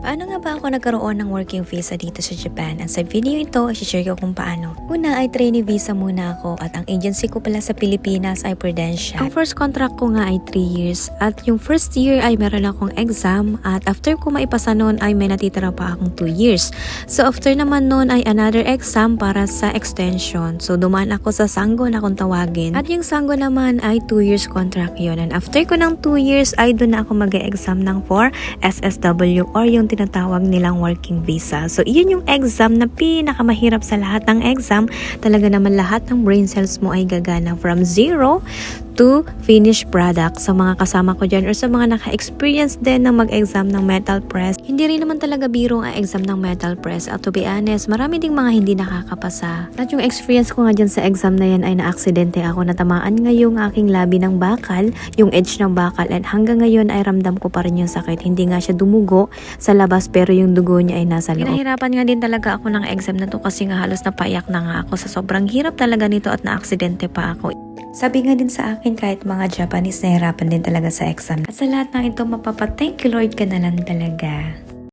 Paano nga ba ako nagkaroon ng working visa dito sa Japan? At sa video ito, i-share ko kung paano. Una ay trainee visa muna ako at ang agency ko pala sa Pilipinas ay Prudential. Ang first contract ko nga ay 3 years at yung first year ay meron akong exam at after ko maipasa noon ay may natitira pa akong 2 years. So after naman noon ay another exam para sa extension. So dumaan ako sa Sanggo na kung tawagin. At yung Sanggo naman ay 2 years contract yon And after ko ng 2 years ay doon na ako mag-exam ng 4 SSW or yung tinatawag nilang working visa. So, iyon yung exam na pinakamahirap sa lahat ng exam. Talaga naman lahat ng brain cells mo ay gagana from zero to finished product sa mga kasama ko dyan or sa mga naka-experience din ng mag-exam ng metal press. Hindi rin naman talaga biro ang exam ng metal press at to be honest, marami ding mga hindi nakakapasa. At yung experience ko nga dyan sa exam na yan ay na-aksidente ako natamaan nga yung aking labi ng bakal, yung edge ng bakal at hanggang ngayon ay ramdam ko pa rin yung sakit. Hindi nga siya dumugo sa labas pero yung dugo niya ay nasa loob. Pinahirapan nga din talaga ako ng exam na to kasi nga halos napaiyak na nga ako sa sobrang hirap talaga nito at na-aksidente pa ako. Sabi nga din sa akin kahit mga Japanese nahirapan din talaga sa exam. At sa lahat ng ito mapapa-thank you Lord ka na lang talaga.